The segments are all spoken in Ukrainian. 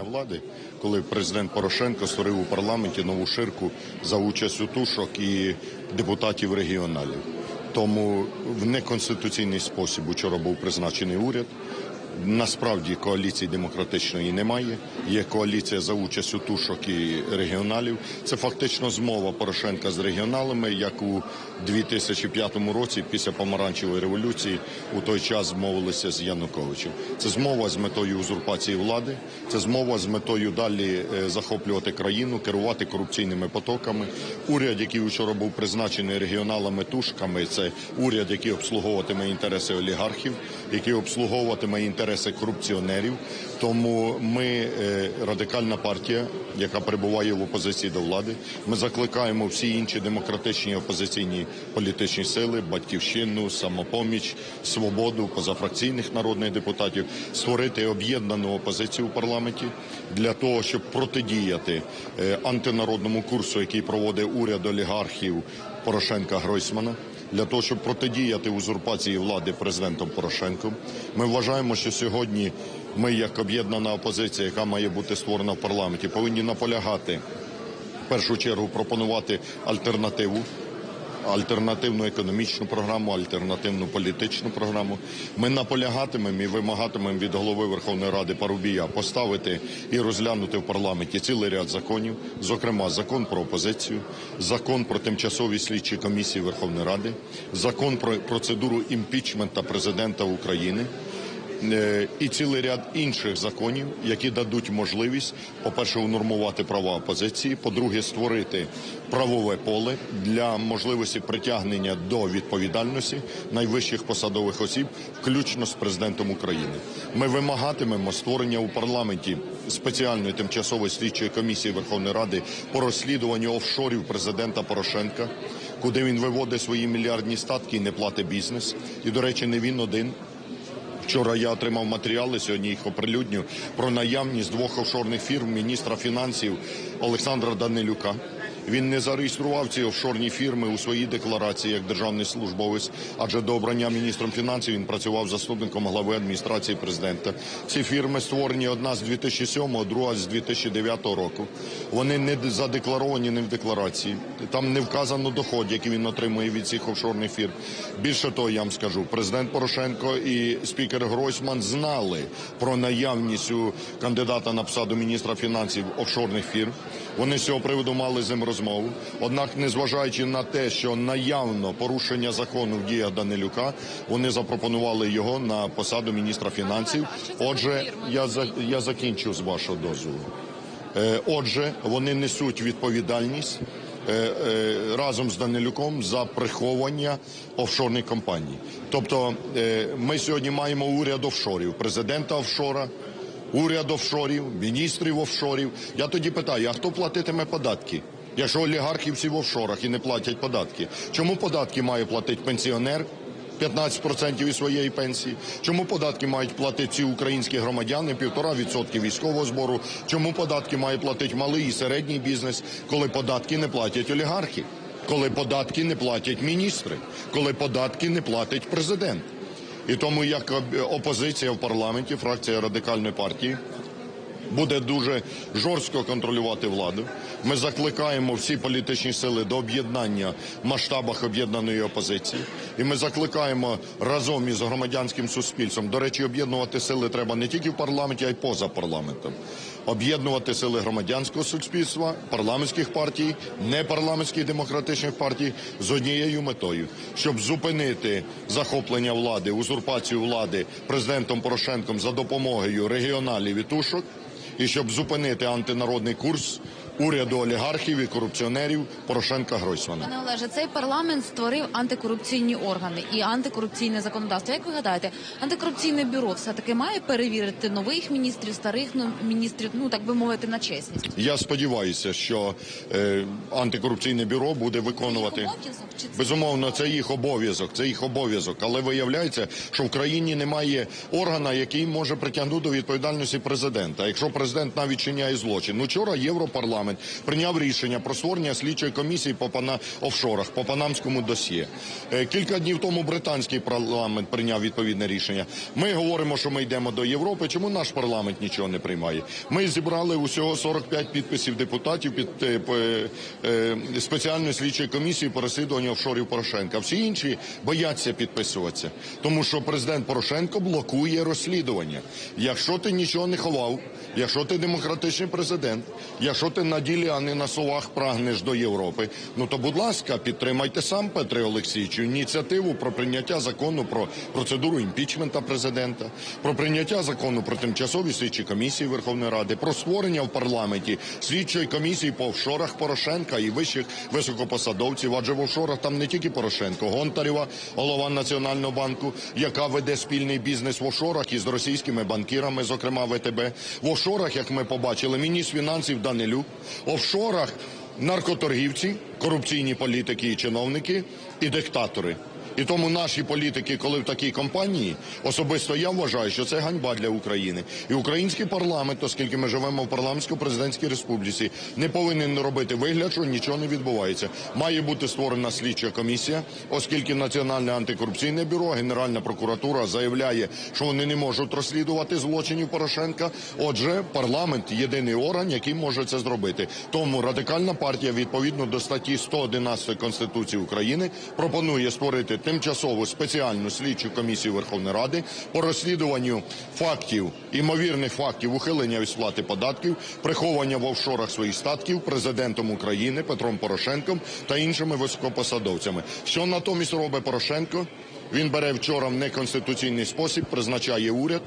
перехоплення влади, коли президент Порошенко створив у парламенті нову ширку за участю тушок і депутатів регіоналів. Тому в неконституційний спосіб учора був призначений уряд. Насправді коаліції демократичної немає. Є коаліція за участю тушок і регіоналів. Це фактично змова Порошенка з регіоналами, як у 2005 році, після помаранчевої революції, у той час змовилися з Януковичем. Це змова з метою узурпації влади, це змова з метою далі е, захоплювати країну, керувати корупційними потоками. Уряд, який вчора був призначений регіоналами тушками, це уряд, який обслуговуватиме інтереси олігархів, який обслуговуватиме інтереси корупціонерів. Тому ми е, радикальна партія, яка перебуває в опозиції до влади. Ми закликаємо всі інші демократичні опозиційні політичні сили, батьківщину, самопоміч, свободу, позафракційних народних депутатів створити об'єднану опозицію у парламенті для того, щоб протидіяти е, антинародному курсу, який проводить уряд олігархів Порошенка Гройсмана для того, щоб протидіяти узурпації влади президентом Порошенком. Ми вважаємо, що сьогодні ми, як об'єднана опозиція, яка має бути створена в парламенті, повинні наполягати в першу чергу пропонувати альтернативу. Альтернативну економічну програму, альтернативну політичну програму. Ми наполягатимемо і вимагатимемо від голови Верховної Ради Парубія поставити і розглянути в парламенті цілий ряд законів, зокрема закон про опозицію, закон про тимчасові слідчі комісії Верховної Ради, закон про процедуру імпічмента президента України. Е, і цілий ряд інших законів, які дадуть можливість, по-перше, унормувати права опозиції, по-друге, створити правове поле для можливості притягнення до відповідальності найвищих посадових осіб, включно з президентом України. Ми вимагатимемо створення у парламенті спеціальної тимчасової слідчої комісії Верховної Ради по розслідуванню офшорів президента Порошенка, куди він виводить свої мільярдні статки і не платить бізнес. І, до речі, не він один. Вчора я отримав матеріали, сьогодні їх оприлюдню, про наявність двох офшорних фірм міністра фінансів Олександра Данилюка. Він не зареєстрував ці офшорні фірми у своїй декларації як державний службовець, адже до обрання міністром фінансів він працював заступником глави адміністрації президента. Ці фірми створені одна з 2007, друга з 2009 року. Вони не задекларовані не в декларації. Там не вказано доход, який він отримує від цих офшорних фірм. Більше того, я вам скажу, президент Порошенко і спікер Гройсман знали про наявність у кандидата на посаду міністра фінансів офшорних фірм. Вони з цього приводу мали з розмову. Однак, незважаючи на те, що наявно порушення закону в діях Данилюка, вони запропонували його на посаду міністра фінансів. Отже, я за я закінчу з вашого дозволу. Е, Отже, вони несуть відповідальність е, е, разом з Данилюком за приховання офшорних компаній. Тобто, ми сьогодні маємо уряд офшорів, президента офшора. Уряд офшорів, міністрів офшорів. Я тоді питаю: а хто платитиме податки? Якщо олігархи всі в офшорах і не платять податки, чому податки має платити пенсіонер? 15% із своєї пенсії. Чому податки мають платити ці українські громадяни, півтора відсотки військового збору? Чому податки має платити малий і середній бізнес, коли податки не платять олігархи, коли податки не платять міністри, коли податки не платить президент? І тому як опозиція в парламенті, фракція радикальної партії буде дуже жорстко контролювати владу. Ми закликаємо всі політичні сили до об'єднання в масштабах об'єднаної опозиції. І ми закликаємо разом із громадянським суспільством. До речі, об'єднувати сили треба не тільки в парламенті, а й поза парламентом. Об'єднувати сили громадянського суспільства, парламентських партій, непарламентських демократичних партій з однією метою, щоб зупинити захоплення влади, узурпацію влади президентом Порошенком за допомогою регіоналів і тушок і щоб зупинити антинародний курс уряду олігархів і корупціонерів Порошенка Гройсмана. Пане Олеже, цей парламент створив антикорупційні органи і антикорупційне законодавство. Як ви гадаєте, антикорупційне бюро все таки має перевірити нових міністрів, старих ну, міністрів, ну так би мовити, на чесність? Я сподіваюся, що е, антикорупційне бюро буде виконувати. Це Безумовно, це їх обов'язок, це їх обов'язок. Але виявляється, що в країні немає органа, який може притягнути до відповідальності президента. Якщо президент навіть чиняє злочин. Ну, вчора Європарламент парламент прийняв рішення про створення слідчої комісії по пана офшорах, по панамському досьє. Е, Кілька днів тому британський парламент прийняв відповідне рішення. Ми говоримо, що ми йдемо до Європи. Чому наш парламент нічого не приймає? Ми зібрали усього 45 підписів депутатів під е, е, спеціальної слідчої комісії по розслідуванню офшорів Порошенка. Всі інші бояться підписуватися, тому що президент Порошенко блокує розслідування. Якщо ти нічого не ховав, якщо ти демократичний президент, якщо ти на ділі, а не на словах прагнеш до Європи, ну то будь ласка, підтримайте сам Петре Олексійовичу ініціативу про прийняття закону про процедуру імпічмента президента, про прийняття закону про тимчасові слідчі комісії Верховної Ради, про створення в парламенті слідчої комісії по офшорах Порошенка і вищих високопосадовців. Адже в офшорах там не тільки Порошенко, Гонтарєва, голова Національного банку, яка веде спільний бізнес в офшорах із російськими банкірами, зокрема ВТБ. В офшорах, як ми побачили, міністр фінансів Данилюк, офшорах наркоторгівці, корупційні політики і чиновники і диктатори. І тому наші політики, коли в такій компанії, особисто я вважаю, що це ганьба для України. І український парламент, оскільки ми живемо в парламентсько-президентській республіці, не повинен робити вигляд, що нічого не відбувається. Має бути створена слідча комісія, оскільки Національне антикорупційне бюро, Генеральна прокуратура заявляє, що вони не можуть розслідувати злочинів Порошенка. Отже, парламент єдиний орган, який може це зробити. Тому радикальна партія, відповідно до статті 111 Конституції України, пропонує створити тимчасову спеціальну слідчу комісію Верховної Ради по розслідуванню фактів, імовірних фактів ухилення від сплати податків, приховання в офшорах своїх статків президентом України Петром Порошенком та іншими високопосадовцями. Що натомість робить Порошенко? Він бере вчора в неконституційний спосіб, призначає уряд.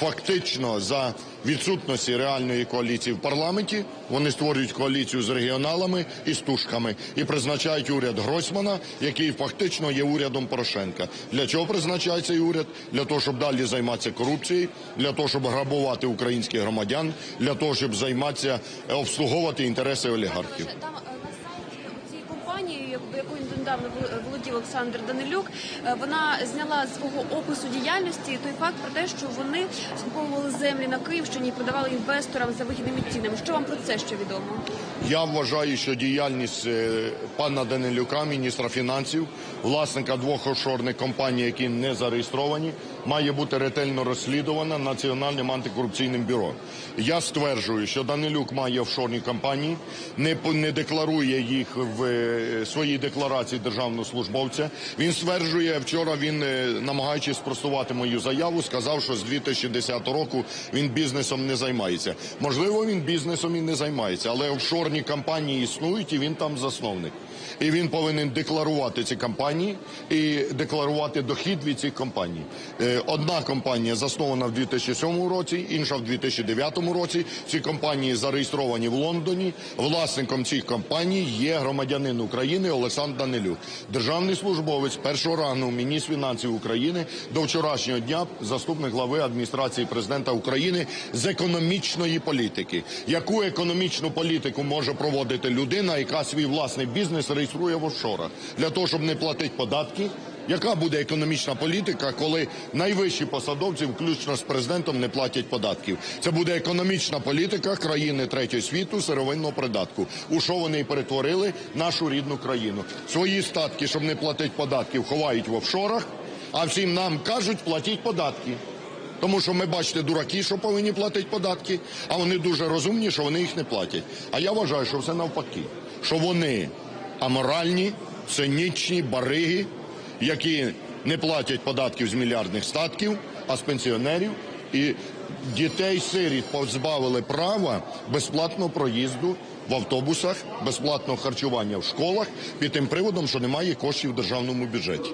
Фактично, за відсутності реальної коаліції в парламенті вони створюють коаліцію з регіоналами і з тушками і призначають уряд Гройсмана, який фактично є урядом Порошенка. Для чого призначає цей уряд? Для того, щоб далі займатися корупцією, для того, щоб грабувати українських громадян, для того, щоб займатися обслуговувати інтереси олігархів. Там е, на сайті цієї компанії, як- вол- володів Олександр Данилюк, е, вона зняла з свого опису діяльності той факт про те, що вони скуповували землі на Київщині і продавали інвесторам за вигідними цінами. Що вам про це ще відомо? Я вважаю, що діяльність е, пана Данилюка, міністра фінансів, власника двох офшорних компаній, які не зареєстровані, має бути ретельно розслідувана Національним антикорупційним бюро. Я стверджую, що Данилюк має офшорні компанії, не, не декларує їх в е, своїй декларації державного службовця. Він стверджує, вчора він, е, намагаючись спростувати мою заяву, сказав, що з 2010 року він бізнесом не займається. Можливо, він бізнесом і не займається, але офшорні компанії існують, і він там засновник. І він повинен декларувати ці компанії і декларувати дохід від цих компаній. Е, Одна компанія заснована в 2007 році, інша в 2009 році. Ці компанії зареєстровані в Лондоні. Власником цих компаній є громадянин України Олександр Данилюк, державний службовець першого рангу, міністр фінансів України до вчорашнього дня заступник глави адміністрації президента України з економічної політики. Яку економічну політику може проводити людина, яка свій власний бізнес реєструє в офшорах для того, щоб не платити податки? Яка буде економічна політика, коли найвищі посадовці, включно з президентом, не платять податків? Це буде економічна політика країни третього світу сировинного придатку. У що вони і перетворили нашу рідну країну? Свої статки, щоб не платити податків, ховають в офшорах, а всім нам кажуть, платіть податки. Тому що ми бачите дураки, що повинні платити податки, а вони дуже розумні, що вони їх не платять. А я вважаю, що все навпаки, що вони аморальні, цинічні бариги, які не платять податків з мільярдних статків, а з пенсіонерів і дітей сиріт позбавили права безплатного проїзду в автобусах, безплатного харчування в школах під тим приводом, що немає коштів в державному бюджеті.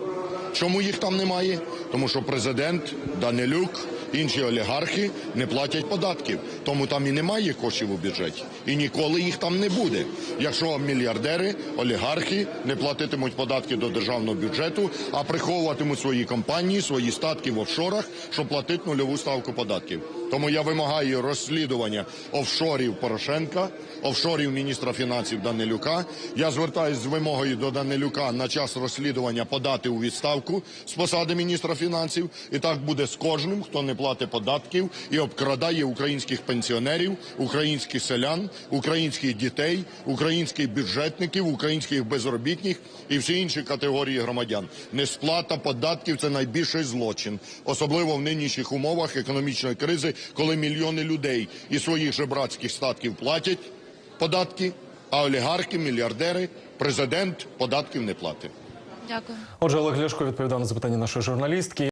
Чому їх там немає? Тому що президент Данилюк, інші олігархи не платять податків. Тому там і немає коштів у бюджеті. І ніколи їх там не буде. Якщо мільярдери, олігархи не платитимуть податки до державного бюджету, а приховуватимуть свої компанії, свої статки в офшорах, щоб платити нульову ставку податків. Тому я вимагаю розслідування офшорів Порошенка, офшорів міністра фінансів Данилюка. Я звертаюся з вимогою до Данилюка на час розслідування подати у відставку з посади міністра фінансів. І так буде з кожним, хто не платить податків і обкрадає українських пенсіонерів, українських селян, українських дітей, українських бюджетників, українських безробітних і всі інші категорії громадян. Несплата податків це найбільший злочин, особливо в нинішніх умовах економічної кризи, коли мільйони людей із своїх жебрацьких статків платять податки, а олігархи, мільярдери, президент податків не платить. Дякую. Отже, Олег Ляшко відповідав на запитання нашої журналістки.